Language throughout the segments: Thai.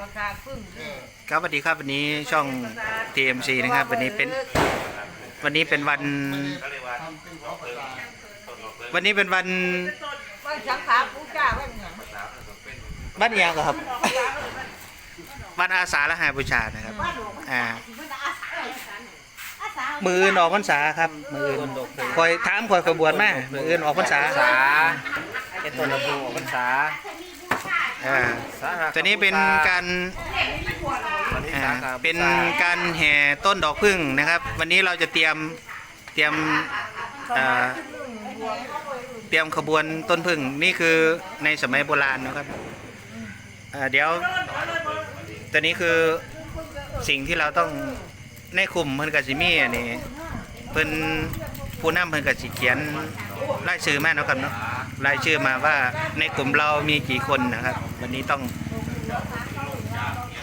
ประกาศพึ่งครับสวัสดีครับวันนี้ช่อง TMC นะครับ วันนี้เป็นวันนี้เป็นวันวันนี้เป็นวันว่าสังขารผู้จ้าว่าอย่างบ้านเอียงครับ วันอาสาฬหาบูชานะครับอ่า มืออื่นออกพรรษาครับ มืออื่นคอยถามคอยขบวนมามืออื่นออกพรรษา เป็นต้นลำพูพรรษา อ่าตอนนี้เป็นการอ่าเป็นการแห่ต้นดอกพึ่งนะครับ วันนี้เราจะเตรียมเตรียมอ่าเตรียมขบวนต้นพึ่งนี่คือในสมัยโบราณนะครับอ่าเดี๋ยวตอนนี้คือสิ่งที่เราต้องในกลุ่มเพิ่นกับสิมีอันนี้เพิ่นผู้นำเพิ่นกับสิเขียนรายชื่อมาเนาะครับเนาะ รายชื่อมาว่าในกลุ่มเรามีกี่คนนะครับ วันนี้ต้อง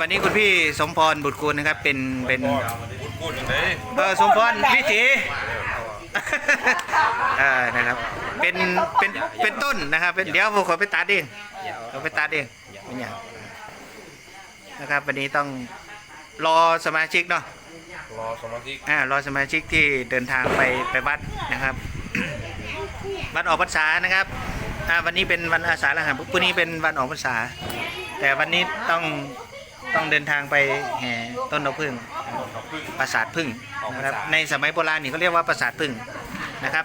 วันนี้คุณพี่สมพรบุตรกูลนะครับ เป็นเป็นพูดอย่างไรเออสมพรวิถีเออนะครับ เป็นเป็นเป็นต้นนะครับเป็นเดี๋ยวผมขอไปตัดเองเราไปตัดเองเป็นอย่างนะครับ วันนี้ต้องรอสมาชิกเนาะรอสมาธิอ่ารอสมาชิกที่เดินทางไปไปวัดนะครับ วัดออกพรรษานะครับอ่าวันนี้เป็นวันอาสาฬหะพรุ่งนี้เป็นวันออกพรรษา แต่วันนี้ต้องต้องเดินทางไปแห่ต้นดอกพึ่งปราสาทพึ่งนะครับในสมัยโบราณนี่เขาเรียกว่าปราสาทพึ่งนะครับ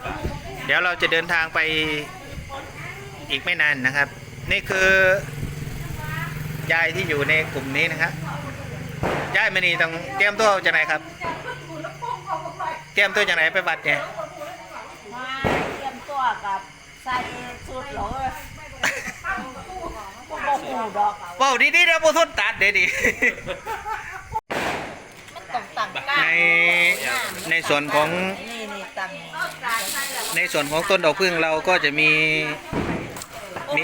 เดี๋ยวเราจะเดินทางไปอีกไม่นานนะครับ นี่คือยายที่อยู่ในกลุ่มนี้นะครับยายมานี่ต้องเตรียมตัวจากไหนครับ เตรียมตัวจากไหนไปวัดเนี่ยมาเตรียมตั วกับใส่สุดเหรอพวกโมโหดอกว้าวดีๆเดี๋ยวโมทุนตัดเดี๋ยวดิ มันต้องตั้งในในส่วนของ นี่นี่ตั้งในส่วนของต้นดอกพึ่งเราก็จะมีมี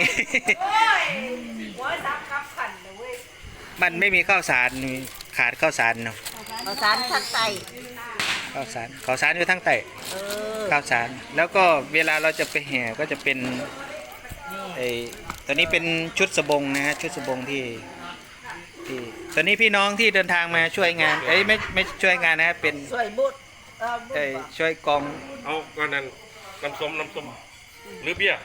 มันไม่มีข้าวสารขาดข้าวสารเนาะภาษารทักไต ข้าวสารข้าวสารอยู่ทั้งใต้เออข้าวสาร แล้วก็เวลาเราจะไปแห่ก็จะเป็นไอตอนนี้เป็นชุดสบงนะฮะชุดสบงที่ที่ตอนนี้พี่น้องที่เดินทางมาช่วยงานเอ้ยไม่ไม่ช่วยงานนะฮะเป็นสวยบุตรเออบุตเอ้ยรช่วยกองเอาก็นั่นน้ำส้มน้ำส้มหรือเบี้ยร์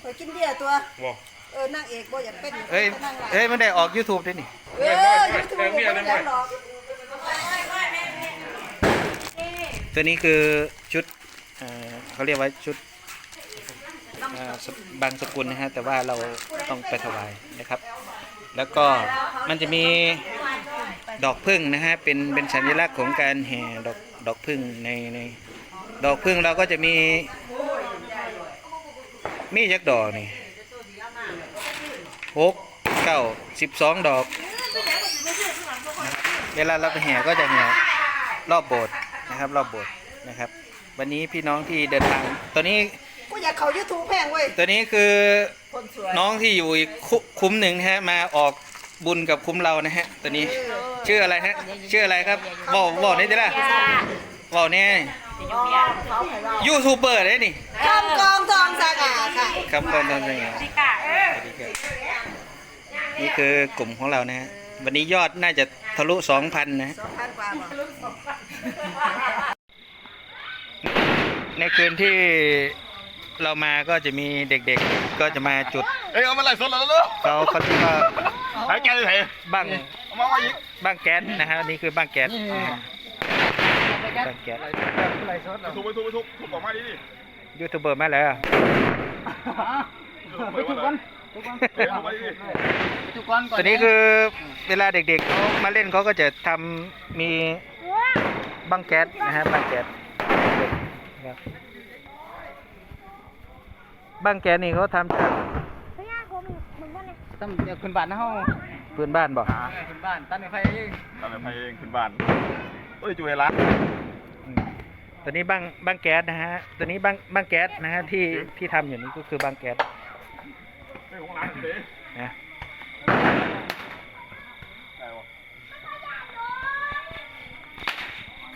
เคยกินเบียร์ตัวบอกเออนางเอกบ่อยากเป็นเอ้ยเอ้ยมันได้ออก YouTube ด้วยนี่ เออยูทูบบ่อยากหรอก ตัวนี้คือชุดเอ่อเขาเรียกว่าชุดเอ่อบางสกุลนะฮะแต่ว่าเราต้องไปถวายนะครับ แล้วก็มันจะมีดอกพึ่งนะฮะเป็นเป็นสัญลักษณ์ของการแห่ดอกดอกพึ่งในในดอกพึ่งเราก็จะมีมียักดอกนี่หกเก้าสิบสองดอก เวลาเราไปแห่ก็จะแห่รอบโบสถ์ นะครับรอบโบสถ์นะครับ วันนี้พี่น้องที่เดินทางตัวนี้กูอยากเขายูทูบแพงเว้ยตัวนี้คือคนสวยน้องที่อยู่อีกคุคุ้มหนึ่งนะฮะมาออกบุญกับคุ้มเรานะฮะตัวนี้ชื่ออะไรฮะชื่ออะไรครับบอกบอกนี่ดิล่ะบอกเนี่ยอ๋อเขาให้เรายูทูบเบอร์ได้นี่คำกองทองสาขาค่ะครับตอนนั้นเป็นไงนี่คือกลุ่มของเรานะฮะ วันนี้ยอดน่าจะทะลุสองพันนะฮะสองพันกว่าบ่ในคืนที่เรามาก็จะมีเด็กๆ ก็จะมาจุดเอ้ยเอามาไล่สดแล้วเร็วเขาเขาเรียกว่าหายใจเลยบ้างเอามาว่าอีกบ้างแก๊สนะฮะนี่คือบ้างแก๊สนะฮะบ้างแก๊สทุบไปทุบไปทุบทุบออกมาดิดิยูทูบเบอร์มาแล้วไป ทุบกันทุบมาดิดิตัวนี้คือเวลาเด็กๆเขามาเล่นเขาก็จะทำมีบังแก๊สนะฮะบังแก๊สนะครับบังแก๊สนี่เขาทำจากตั้งเดี๋ยวขึ้นบ้านนะเฮาพื้นบ้านบอกขึ้นบ้านตั้งในไฟเองทำแบบไทยเองขึ้นบ้านเอ้ยจุ๋ยละอืมตัวนี้บังบังแก๊สนะฮะตัวนี้บังบังแก๊สนะฮะที่ที่ทำอยู่นี้ก็คือบังแก๊สไม่ ของร้านเด้นะ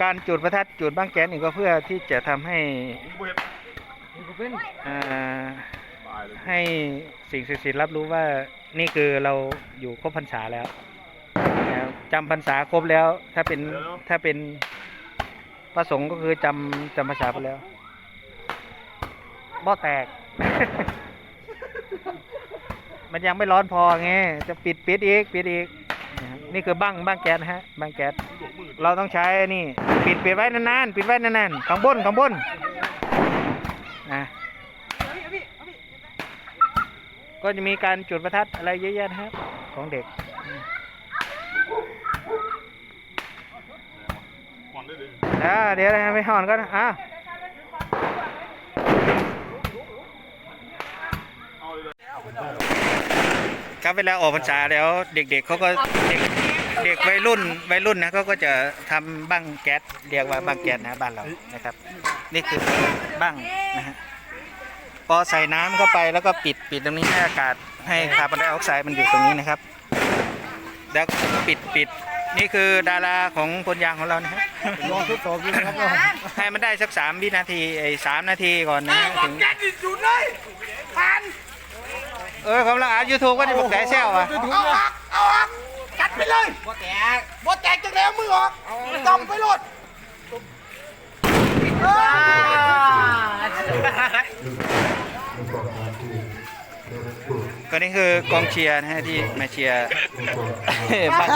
การจุดประทัดจุดบังแก๊สนี่ก็เพื่อที่จะทำให้อ่าให้สิ่งศักดิ์สิทธิ์รับรู้ว่านี่คือเราอยู่ครบพรรษาแล้วนะครับจำพรรษาครบแล้ว ถ้าเป็นถ้าเป็นพระสงฆ์ก็คือจำจำพรรษาไปแล้วบ่แตก มันยังไม่ร้อนพอไงจะปิดปิดอีกปิดอีกนะครับนี่คือบั้งบั้งแก๊สนะฮะบั้งแก๊สเราต้องใช้นี่ปิดปิดไว้นานๆปิดไว้นานๆข้างบนข้างบนนะก็จะมีการจุดประทัดอะไรเยอะแยะนะครับ ของเด็กอ่าเดี๋ยวนะไปห่อนก็อะ ครับเวลาออกพรรษาแล้วเด็กๆเขาก็เด็กเด็กวัยรุ่นวัยรุ่นนะเขาก็จะทำบั้งแก๊สเรียกว่าบั้งแก๊สนะบ้านเรานะครับ นี่คือบั้งนะฮะพอใส่น้ำเข้าไปแล้วก็ปิดปิดตรงนี้ให้อากาศให้คาร์บอนไดออกไซด์มันอยู่ตรงนี้นะครับ แล้วปิดปิดนี่คือดาราของคนยางของเรานะฮะ ลองทดสอบดูนะครับให้มันได้สักสามวินาทีไอ้สามนาทีก่อนนะถึงเออผมลังอ่านยูทูบก็จะบอกแต่แซวอะเอาออกเอาออกกัดไปเลยบ่แตกบ่แตกจังแล้วมือออกต้องไปโลดก็นี่คือกองเชียร์นะฮะที่มาเชียร์บัก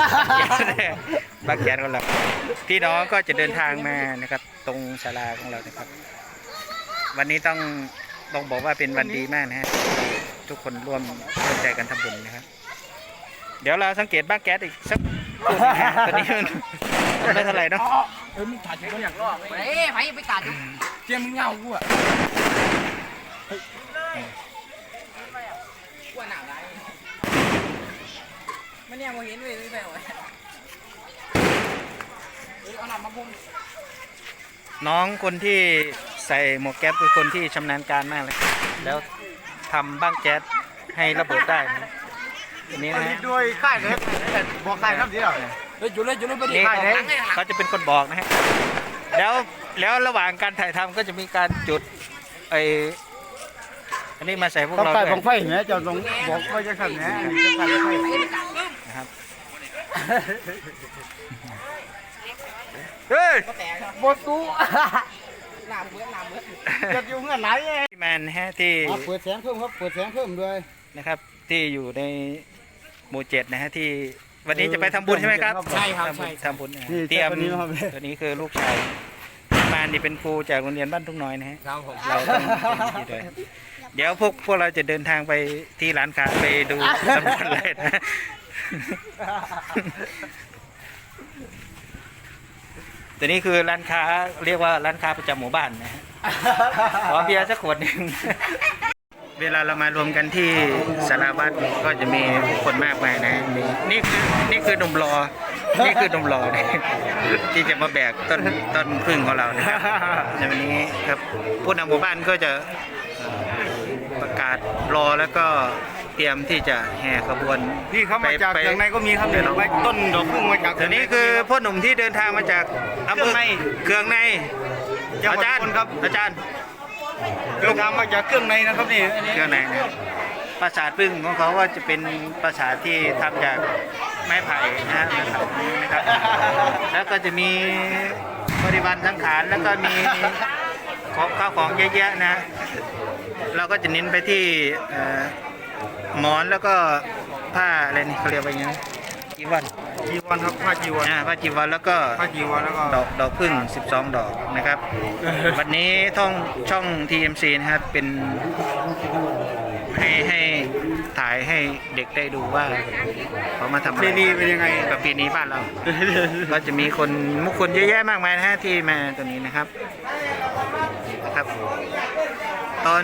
บักแกนของเราพี่น้องก็จะเดินทางมานะครับ ตรงศาลาของเรานะครับ วันนี้ต้องต้องบอกว่าเป็นวันดีมากนะฮะ ทุกคนร่วมร่วมใจกันทำบุญนะครับ เดี๋ยวเราสังเกตบ้างแก๊สอีกสักลูกนะฮะตอนนี้มันมันไม่เท่าไหร่เนาะเออมึงถ่ายคนอย่างรอบเฮ้ยไปไปกัดอยู่เจียมมึงเงากูอะกลัวหนาวไรมันเนี่ยโมเห็นเลยไปวะเอาหนักมาพุ่มน้องคนที่ใส่หมวกแก๊ปคือคนที่ชำนาญการมากเลยแล้ว ทำบ้างแก๊สให้ระเบิดได้นะอันนี้นะฮะ ด้วยค่ายเลยบอกค่ายครับสิเหรอเฮ้ยจุดเลยจุดเลยไปดิ นี่ค่ายเลยเขาจะเป็นคนบอกนะฮะ แล้วแล้วระหว่างการถ่ายทำก็จะมีการจุดไออันนี้มาใส่พวกต้องเราไปด้วยของไฟเนี่ยจะต้องบอกไฟจะขันเนี่ยจะขันไฟนะครับเฮ้ยแตกบดตู้ห นามเบื่อหนามเบื่อจะอยู่เงื่อนไหนพี่แมนนะฮะที่เปิดแสงเพิ่มครับเปิดแสงเพิ่มด้วยนะครับที่อยู่ในหมู่เจ็ดนะฮะที่วันนี้จะไปทำบุญใช่ไหมครับใช่ครับทำบุญทำบุญนี่เตรียมตัวนี้คือลูกชายพี่แมนนี่เป็นครูจากโรงเรียนบ้านทุ่งน้อยนะฮะครับผมเราต้องเป็นด้วยเดี๋ยวพวกพวกเราจะเดินทางไปที่ร้านค้าไปดูตำรวจเลยนะ ตัวนี้คือร้านค้าเรียกว่าร้านค้าประจำหมู่บ้านนะฮะขอเบียร์สักขวดหนึ่ง เวลาเรามารวมกันที่สารวัตรก็จะมีผู้คนมากมายนะมีนี่คือนี่คือหนุ่มรอ นี่คือหนุ่มรอนะที่จะมาแบกต้นต้นพึ่งของเรานะครับในวันนี้ครับผู้นำหมู่บ้านก็จะประกาศรอแล้วก็ เตรียมที่จะแห่ขบวนนี่เขามาจากไปเครื่องในก็มีครับเดี๋ยวเราไว้ต้นดอกพึ่งมาจากตัวนี้คือพ่อหนุ่มที่เดินทางมาจากอำเภอเครื่องในจังหวัดอาจารย์อุบลครับอาจารย์เดินทางมาจากเครื่องในนะครับนี่อันนี้เครื่องในนะปราสาทพึ่งของเขาก็จะเป็นปราสาทที่ทำจากไม้ไผ่นะฮะไม้ไผ่นะครับ แล้วก็จะมีบริวารสังขารแล้วก็มีของข้าวของเยอะแยะนะ เราก็จะเน้นไปที่เอ่อ หมอนแล้วก็ผ้าอะไรนี่เขาเรียกว่าอย่างไงจีวรจีวรครับผ้าจีวรอ่าผ้าจีวรแล้วก็ผ้าจีวรแล้วก็ดอกดอกพึ่ง12 ดอกนะครับ วันนี้ท่องช่อง TMC นะครับเป็นให้ให้ถ่ายให้เด็กได้ดูว่าเขามาทำอะไรเรนีเป็นยังไงประเพณีบ้านเรา ก็จะมีคนมุกคนเยอะแยะมากมายนะฮะที่มาตัวนี้นะครับนะครับ ตอน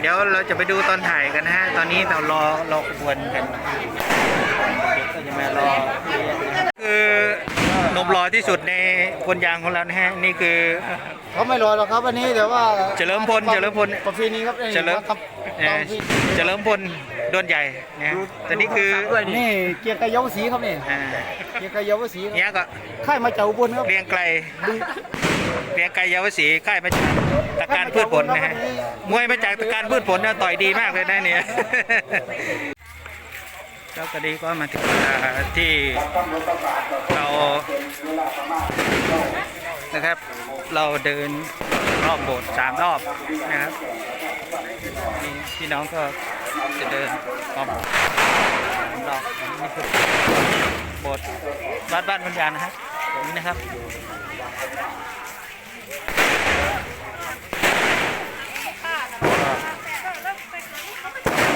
เดี๋ยวเราจะไปดูตอนถ่ายกันนะฮะ ตอนนี้เรารอรอขบวนกันเด็กก็จะมารอคือหนมรอที่สุดในคนยางของเรานะฮะนี่คือ เขาไม่รอหรอกครับวันนี้แต่ว่าเฉลิมพลเฉลิมพลประเพณีครับเฉลิมครับเอ่อเฉลิมพลโดนใหญ่นะฮะตัวนี้คือนี่เกียร์กระเยาวศรีครับนี่อ่าเกียร์กระเยาวศรีครับเนี้ยก็ค่ายมาจากอุบลครับเรียงไกล เรียงไกรเยาวศรีค่ายมาจากตะการพืชผลนะฮะมวยมาจากตะการพืชผลนะต่อยดีมากเลยนะเนี่ยแล้วก็ดีก็มาถึงเวลาที่เรานะครับ เราเดินรอบโบสถ์สามรอบนะครับมีพี่น้องก็จะเดินรอบสามรอบนี่คือโบสถ์วัดบ้านพันยานะฮะตรงนี้นะครับ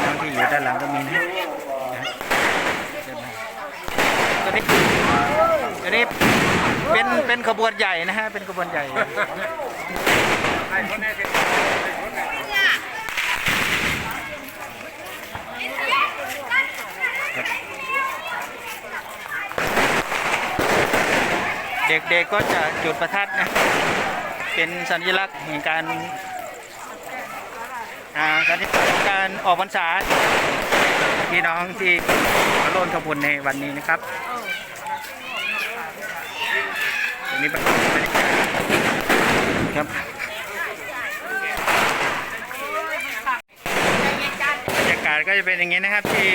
น้อง ที่อยู่ด้านหลังก็มีนะตัวนี้ตัวนี้เป็นเป็นขบวนใหญ่นะฮะเป็นขบวนใหญ่เด็กๆก็จะจุดประทัดนะ เป็นสัญลักษณ์แห่งการ อ่าการที่การออกพรรษาพี่น้องที่มาร่วมขบวนในวันนี้นะครับอันนี้เป็นบรรยากาศครับบรรยากาศก็จะเป็นอย่างนี้นะครับที่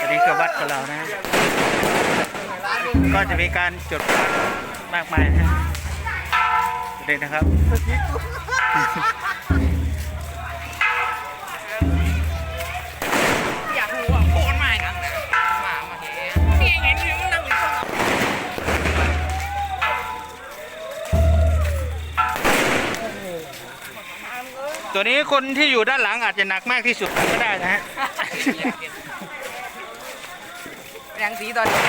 อันนี้คือวัดของเรานะฮะก็จะมีการจุดประทัดมากมายนะเด็นนะครับ ตัวนี้คนที่อยู่ด้านหลังอาจจะหนักมากที่สุดก็ได้นะฮะ ยังสีตอนนี้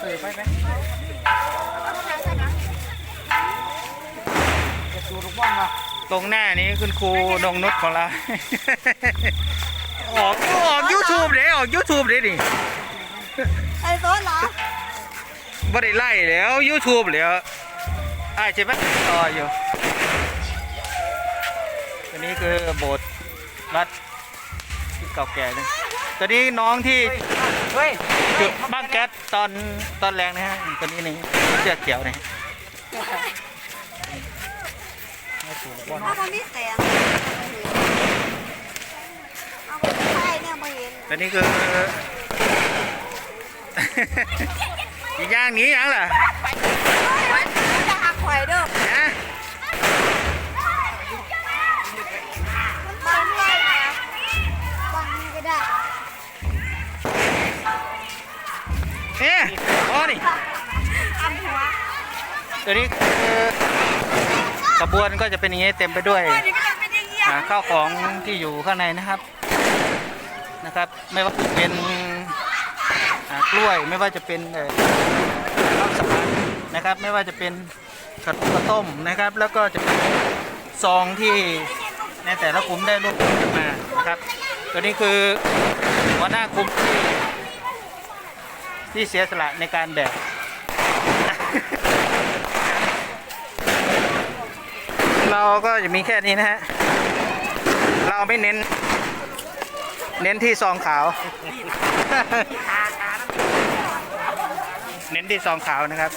เออไปไปจะดูลูกบอลมาตรงหน้านี้คุณครูนงนุชของเรา ออกออกยูทูบเลยออกยูทูบเลยดิไอ้โต๊ะเหรอบ่ได้ไล่แล้วยูทูบแล้วอ้ายใช่ไหมต่ออยู่ ตัวนี้คือโบสถ์วัดที่เก่าแก่นะตัวนี้น้องที่เฮ้ยจุดบ้างแก๊สตอนตอนแรงนะฮะตัวนี้นี่เสื้อเขียวนะฮะถ้ามันไม่แสงเอาไปใช่เนี่ยมาเห็นตัวนี้คืออีกอย่างหนี้ยังล่ะจะหักไข่เด้อ เนี่ยอ๋อนี่อันหัวตัวนี้คือขบวนก็จะเป็นอย่างนี้เต็มไปด้วยอันนี้ก็จะเป็นอย่างเงี้ยอ่าข้าวของที่อยู่ข้างในนะครับนะครับ ไม่ว่าจะเป็นอ่ากล้วยไม่ว่าจะเป็นเอ่อข้าวสารนะครับ ไม่ว่าจะเป็นขนมข้าวต้มนะครับ แล้วก็จะเป็นซองที่ในแต่ละกลุ่มได้รวบรวมกันมานะครับตัวนี้คือหัวหน้ากลุ่มที่ ที่เสียสละในการแบกเราก็จะมีแค่นี้นะฮะ เราไม่เน้น เน้นที่ซองขาว เน้นที่ซองขาวนะครับ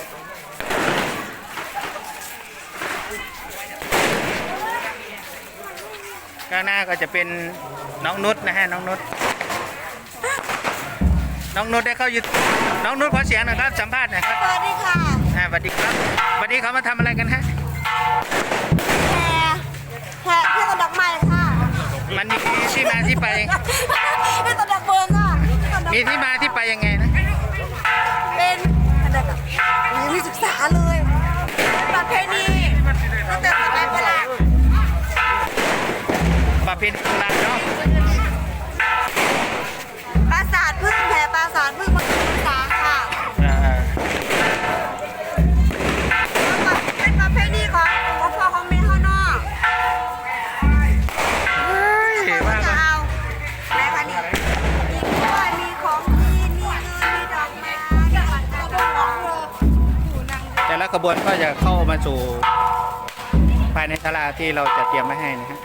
ข้างหน้าก็จะเป็นน้องนุชนะฮะ น้องนุช น้องนุชได้เข้ายูน้องนุชขอเสียงหนะครับสัมภาษณ์หน่อยครับสวัสดีค่ะอ่าสวัสดีครับ วันนี้เขามาทำอะไรกันฮะ แพรแพรพี่ต้นดอกไม้ค่ะมันมีที่มาที่ไปพี่ต้นดอกเบิร์นค่ะพี่ต้นดอกมีที่มาที่ไปยังไงนะ เป็นอะไรกับมีศึกษาเลยประเพณีตั้งแต่สมัยโบราณ ประเพณีโบราณเนาะ งแผ่ปราสาทพึ่งมาศึกษาค่ะอ่าเป็นประเพณีของของพ่อของแม่ข้างนอกเฮ้ยเขาว่าจะเอาแม่คะนี่มีกล้วยมีของกินมีเงินมีดอกไม้มีของกระดงของโรอยู่นั่งแต่ละขบวนก็จะเข้ามาสู่ภายในศาลาที่เราจะเตรียมไว้ให้นะฮะ